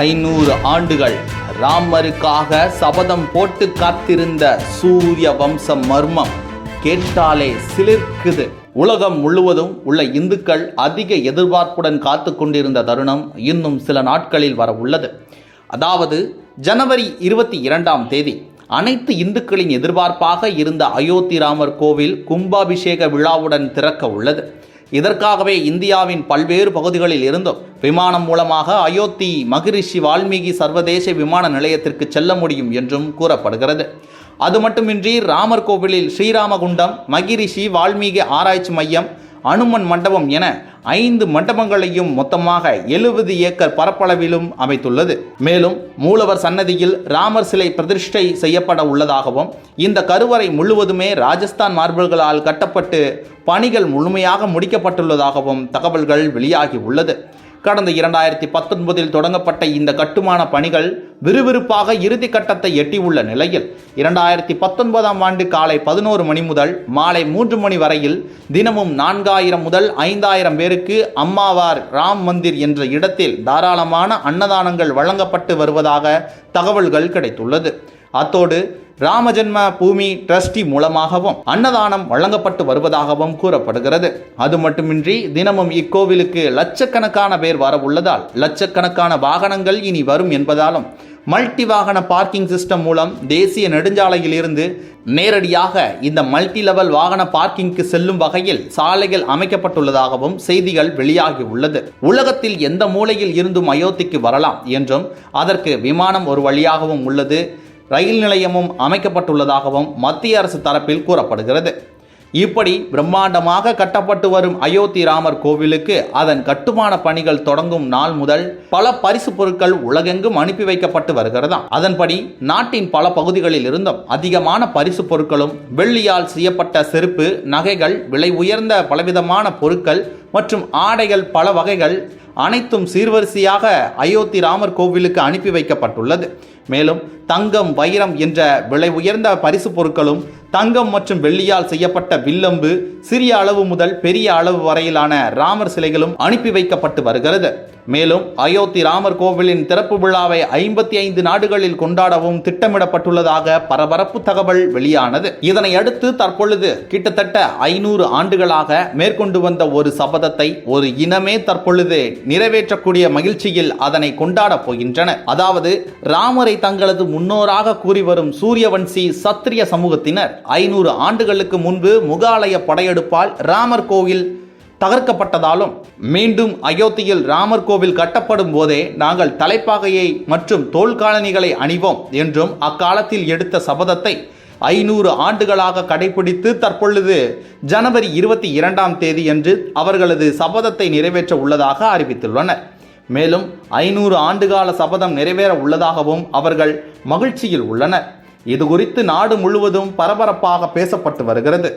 ஐநூறு ஆண்டுகள் ராமருக்காக சபதம் போட்டு காத்திருந்த சூரிய வம்ச மர்மம் கேட்டாலே சிலிர்க்குது. உலகம் முழுவதும் உள்ள இந்துக்கள் அதிக எதிர்பார்ப்புடன் காத்து கொண்டிருந்த தருணம் இன்னும் சில நாட்களில் வர உள்ளது. அதாவது ஜனவரி இருபத்தி இரண்டாம் தேதி அனைத்து இந்துக்களின் எதிர்பார்ப்பாக இருந்த அயோத்தி ராமர் கோவில் கும்பாபிஷேக விழாவுடன் திறக்க உள்ளது. இதற்காகவே இந்தியாவின் பல்வேறு பகுதிகளில் இருந்தும் விமானம் மூலமாக அயோத்தி மகிரிஷி வால்மீகி சர்வதேச விமான நிலையத்திற்கு செல்ல முடியும் என்றும் கூறப்படுகிறது. அது மட்டுமின்றி ராமர் கோவிலில் ஸ்ரீராமகுண்டம் மகிரிஷி வால்மீகி ஆராய்ச்சி மையம் அனுமன் மண்டபம் என ஐந்து மண்டபங்களையும் மொத்தமாக எழுபது ஏக்கர் பரப்பளவிலும் அமைத்துள்ளது. மேலும் மூலவர் சன்னதியில் ராமர் சிலை பிரதிஷ்டை செய்யப்பட உள்ளதாகவும் இந்த கருவறை முழுவதுமே ராஜஸ்தான் மார்பிள்களால் கட்டப்பட்டு பணிகள் முழுமையாக முடிக்கப்பட்டுள்ளதாகவும் தகவல்கள் வெளியாகி உள்ளது. கடந்த இரண்டாயிரத்தி பத்தொன்பதில் தொடங்கப்பட்ட இந்த கட்டுமான பணிகள் விறுவிறுப்பாக இறுதி கட்டத்தை எட்டியுள்ள நிலையில் இரண்டாயிரத்தி பத்தொன்பதாம் ஆண்டு காலை பதினோரு மணி முதல் மாலை மூன்று மணி வரையில் தினமும் நான்காயிரம் முதல் ஐந்தாயிரம் பேருக்கு அம்மாவார் ராம் மந்திர் என்ற இடத்தில் தாராளமான அன்னதானங்கள் வழங்கப்பட்டு வருவதாக தகவல்கள் கிடைத்துள்ளது. அத்தோடு ராமஜென்ம பூமி ட்ரஸ்டி மூலமாகவும் அன்னதானம் வழங்கப்பட்டு வருவதாகவும் கூறப்படுகிறது. அது மட்டுமின்றி தினமும் இக்கோவிலுக்கு லட்சக்கணக்கான பேர் வரவுள்ளதால் லட்சக்கணக்கான வாகனங்கள் இனி வரும் என்பதாலும் மல்டி வாகன பார்க்கிங் சிஸ்டம் மூலம் தேசிய நெடுஞ்சாலையிலிருந்து நேரடியாக இந்த மல்டி லெவல் வாகன பார்க்கிங்க்கு செல்லும் வகையில் சாலைகள் அமைக்கப்பட்டுள்ளதாகவும் செய்திகள் வெளியாகி உள்ளது. உலகத்தில் எந்த மூலையில் இருந்தும் அயோத்திக்கு வரலாம் என்றும் அதற்கு விமானம் ஒரு வழியாகவும் உள்ளது ரயில் நிலையமும் அமைக்கப்பட்டுள்ளதாகவும் மத்திய அரசு தரப்பில் கூறப்படுகிறது. இப்படி பிரம்மாண்டமாக கட்டப்பட்டு வரும் அயோத்தி ராமர் கோவிலுக்கு அதன் கட்டுமான பணிகள் தொடங்கும் நாள் முதல் பல பரிசு பொருட்கள் உலகெங்கும் அனுப்பி வைக்கப்பட்டு வருகிறதாம். அதன்படி நாட்டின் பல பகுதிகளில் இருந்தும் அதிகமான பரிசு பொருட்களும் வெள்ளியால் செய்யப்பட்ட செருப்பு நகைகள் விலை உயர்ந்த பலவிதமான பொருட்கள் மற்றும் ஆடைகள் பல வகைகள் அனைத்தும் சீர்வரிசையாக அயோத்தி ராமர் கோவிலுக்கு அனுப்பி வைக்கப்பட்டுள்ளது. மேலும் தங்கம் வைரம் என்ற விலை உயர்ந்த பரிசு பொருட்களும் தங்கம் மற்றும் வெள்ளியால் செய்யப்பட்ட வில்லம்பு சிறிய அளவு முதல் பெரிய அளவு வரையிலான ராமர் சிலைகளும் அனுப்பி வைக்கப்பட்டு வருகிறது. மேலும் அயோத்தி ராமர் கோவிலின் திறப்பு விழாவை ஐம்பத்தி ஐந்து நாடுகளில் கொண்டாடவும் திட்டமிடப்பட்டுள்ளதாக பரபரப்பு தகவல் வெளியானது. இதனை அடுத்து தற்பொழுது கிட்டத்தட்ட ஐநூறு ஆண்டுகளாக மேற்கொண்டு வந்த ஒரு சபதத்தை ஒரு இனமே தற்பொழுது நிறைவேற்றக்கூடிய மகிழ்ச்சியில் அதனை கொண்டாடப் போகின்றனர். அதாவது ராமரை தங்களது முன்னோராக கூறி வரும் சூரியவன்சி சத்திரிய சமூகத்தினர் ஐநூறு ஆண்டுகளுக்கு முன்பு முகாலய படையெடுப்பால் ராமர் கோவில் தகர்க்கப்பட்டதாலும் மீண்டும் அயோத்தியில் ராமர் கோவில் கட்டப்படும் போதே நாங்கள் தலைப்பாகையை மற்றும் தோல்காலணிகளை அணிவோம் என்றும் அக்காலத்தில் எடுத்த சபதத்தை ஐநூறு ஆண்டுகளாக கடைபிடித்து தற்பொழுது ஜனவரி இருபத்தி இரண்டாம் தேதி என்று அவர்களது சபதத்தை நிறைவேற்ற உள்ளதாக அறிவித்துள்ளனர். மேலும் ஐநூறு ஆண்டுகால சபதம் நிறைவேற உள்ளதாகவும் அவர்கள் மகிழ்ச்சியில் உள்ளனர். இது குறித்து நாடு முழுவதும் பரபரப்பாக பேசப்பட்டு வருகிறது.